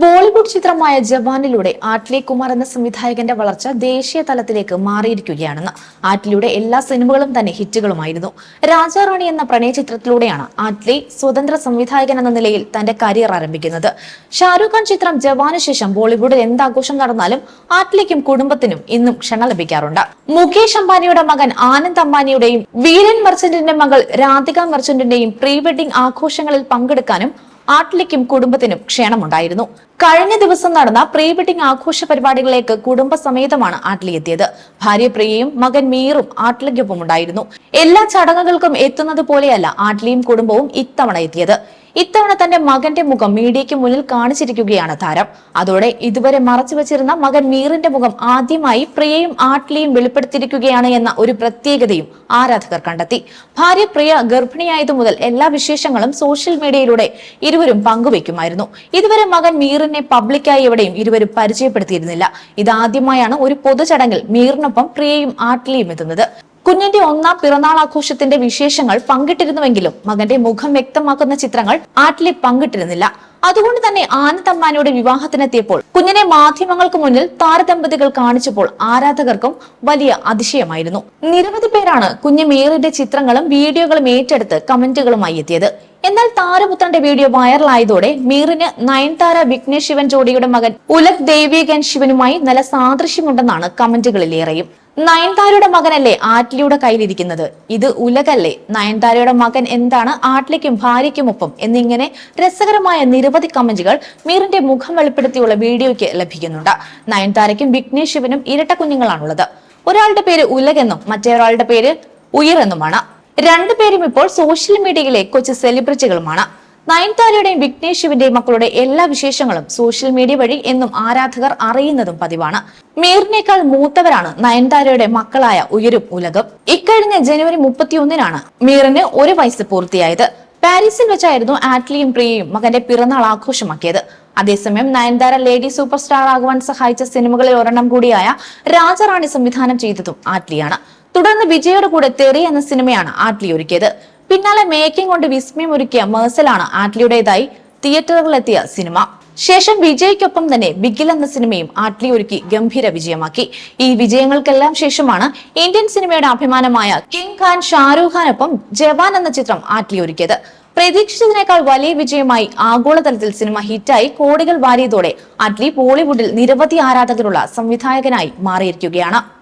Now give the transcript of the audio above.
ബോളിവുഡ് ചിത്രമായ ജവാനിലൂടെ ആറ്റ്ലി കുമാർ എന്ന സംവിധായകന്റെ വളർച്ച ദേശീയ തലത്തിലേക്ക് മാറിയിരിക്കുകയാണെന്ന് ആറ്റ്ലിയുടെ എല്ലാ സിനിമകളും തന്നെ ഹിറ്റുകളുമായിരുന്നു. രാജാറാണി എന്ന പ്രണയ ചിത്രത്തിലൂടെയാണ് ആറ്റ്ലി സ്വതന്ത്ര സംവിധായകൻ എന്ന നിലയിൽ തന്റെ കരിയർ ആരംഭിക്കുന്നത്. ഷാരൂഖ് ഖാൻ ചിത്രം ജവാന് ശേഷം ബോളിവുഡിൽ എന്താഘോഷം നടന്നാലും ആറ്റ്ലിക്കും കുടുംബത്തിനും ഇന്നും ക്ഷണ ലഭിക്കാറുണ്ട്. മുകേഷ് അംബാനിയുടെ മകൻ ആനന്ദ് അംബാനിയുടെയും വീരൻ മെർച്ചന്റിന്റെ മകൾ രാധിക മെർച്ചന്റിന്റെയും പ്രീ വെഡിംഗ് ആഘോഷങ്ങളിൽ പങ്കെടുക്കാനും ആട്ലിക്കും കുടുംബത്തിനും ക്ഷണമുണ്ടായിരുന്നു. കഴിഞ്ഞ ദിവസം നടന്ന പ്രീ വെഡിംഗ് ആഘോഷ പരിപാടികളിലേക്ക് കുടുംബസമേതമാണ് ആട്ലി എത്തിയത്. ഭാര്യ പ്രിയയും മകൻ മീറും ആട്ലിക്കൊപ്പം ഉണ്ടായിരുന്നു എല്ലാ ചടങ്ങുകൾക്കും എത്തുന്നത് പോലെയല്ല ആട്ലിയും കുടുംബവും ഇത്തവണ എത്തിയത്. ഇത്തവണ തന്റെ മകന്റെ മുഖം മീഡിയയ്ക്ക് മുന്നിൽ കാണിച്ചിരിക്കുകയാണ് താരം. അതോടെ ഇതുവരെ മറച്ചു വച്ചിരുന്ന മകൻ മീറിന്റെ മുഖം ആദ്യമായി പ്രിയയും ആട്ലിയും വെളിപ്പെടുത്തിയിരിക്കുകയാണ് എന്ന ഒരു പ്രത്യേകതയും ആരാധകർ കണ്ടെത്തി. ഭാര്യ പ്രിയ ഗർഭിണിയായതു മുതൽ എല്ലാ വിശേഷങ്ങളും സോഷ്യൽ മീഡിയയിലൂടെ ഇരുവരും പങ്കുവയ്ക്കുമായിരുന്നു. ഇതുവരെ മകൻ മീറിനെ പബ്ലിക്കായി എവിടെയും ഇരുവരും പരിചയപ്പെടുത്തിയിരുന്നില്ല. ഇതാദ്യമായാണ് ഒരു പൊതുചടങ്ങിൽ മീറിനൊപ്പം പ്രിയയും ആട്ലിയും എത്തുന്നത്. കുഞ്ഞിന്റെ ഒന്നാം പിറന്നാൾ ആഘോഷത്തിന്റെ വിശേഷങ്ങൾ പങ്കിട്ടിരുന്നുവെങ്കിലും മകന്റെ മുഖം വ്യക്തമാക്കുന്ന ചിത്രങ്ങൾ ആറ്റിലെ പങ്കിട്ടിരുന്നില്ല. അതുകൊണ്ട് തന്നെ ആനന്ദ് അമ്മാനിയുടെ വിവാഹത്തിനെത്തിയപ്പോൾ കുഞ്ഞിനെ മാധ്യമങ്ങൾക്ക് മുന്നിൽ താരദമ്പതികൾ കാണിച്ചപ്പോൾ ആരാധകർക്കും വലിയ അതിശയമായിരുന്നു. നിരവധി പേരാണ് കുഞ്ഞ് മേറിന്റെ ചിത്രങ്ങളും വീഡിയോകളും ഏറ്റെടുത്ത് കമന്റുകളുമായി എത്തിയത്. എന്നാൽ താരപുത്രന്റെ വീഡിയോ വൈറലായതോടെ മീറിന് നയൻതാര വിഘ്നേഷ് ശിവൻ ജോഡിയുടെ മകൻ ഉലക് ദേവികൻ ശിവനുമായി നല്ല സാദൃശ്യമുണ്ടെന്നാണ് കമന്റുകളിലേറെയും. നയൻതാരയുടെ മകനല്ലേ ആറ്റ്ലിയുടെ കയ്യിലിരിക്കുന്നത്? ഇത് ഉലകല്ലേ? നയൻതാരയുടെ മകൻ എന്താണ് ആറ്റ്ലിക്കും ഭാര്യയ്ക്കുമൊപ്പം എന്നിങ്ങനെ രസകരമായ നിരവധി കമന്റുകൾ മീറിന്റെ മുഖം വെളിപ്പെടുത്തിയുള്ള വീഡിയോയ്ക്ക് ലഭിക്കുന്നുണ്ട്. നയൻതാരയ്ക്കും വിഘ്നേഷ് ശിവനും ഇരട്ട കുഞ്ഞുങ്ങളാണുള്ളത്. ഒരാളുടെ പേര് ഉലകെന്നും മറ്റേ ഒരാളുടെ പേര് ഉയരെന്നുമാണ് രണ്ടുപേരും ഇപ്പോൾ സോഷ്യൽ മീഡിയയിലെ കൊച്ചു സെലിബ്രിറ്റികളുമാണ് നയൻതാരയുടെയും വിഘ്നേഷ് ശിവന്റെയും മക്കളുടെ എല്ലാ വിശേഷങ്ങളും സോഷ്യൽ മീഡിയ വഴി എന്നും ആരാധകർ അറിയുന്നതും പതിവാണ്. മീറിനേക്കാൾ മൂത്തവരാണ് നയൻതാരയുടെ മക്കളായ ഉയരും ഉലകം. ഇക്കഴിഞ്ഞ ജനുവരി മുപ്പത്തിയൊന്നിനാണ് മീറിന് ഒരു വയസ്സ് പൂർത്തിയായത്. പാരീസിൽ വെച്ചായിരുന്നു ആറ്റ്ലിയും പ്രിയയും മകന്റെ പിറന്നാൾ ആഘോഷമാക്കിയത്. അതേസമയം നയൻതാര ലേഡി സൂപ്പർ സ്റ്റാർ ആകുവാൻ സഹായിച്ച സിനിമകളിൽ ഒരെണ്ണം കൂടിയായ രാജറാണി സംവിധാനം ചെയ്തതും ആറ്റ്ലിയാണ്. തുടർന്ന് വിജയുടെ കൂടെ തെറി എന്ന സിനിമയാണ് ആറ്റ്ലി ഒരുക്കിയത്. പിന്നാലെ മേക്കിംഗ് കൊണ്ട് വിസ്മയം ഒരുക്കിയ മേഴ്സലാണ് ആറ്റ്ലിയുടേതായി തിയേറ്ററുകളിലെത്തിയ സിനിമ. ശേഷം വിജയ്ക്കൊപ്പം തന്നെ ബിഗിൽ എന്ന സിനിമയും ആറ്റ്ലി ഒരുക്കി ഗംഭീര വിജയമാക്കി. ഈ വിജയങ്ങൾക്കെല്ലാം ശേഷമാണ് ഇന്ത്യൻ സിനിമയുടെ അഭിമാനമായ കിങ് ഖാൻ ഷാരൂഖ് ഖാനൊപ്പം ജവാൻ എന്ന ചിത്രം ആറ്റ്ലി ഒരുക്കിയത്. പ്രതീക്ഷിച്ചതിനേക്കാൾ വലിയ വിജയമായി ആഗോളതലത്തിൽ സിനിമ ഹിറ്റായി കോടികൾ വാരിയതോടെ അറ്റ്ലി ബോളിവുഡിൽ നിരവധി ആരാധകരുള്ള സംവിധായകനായി മാറിയിരിക്കുകയാണ്.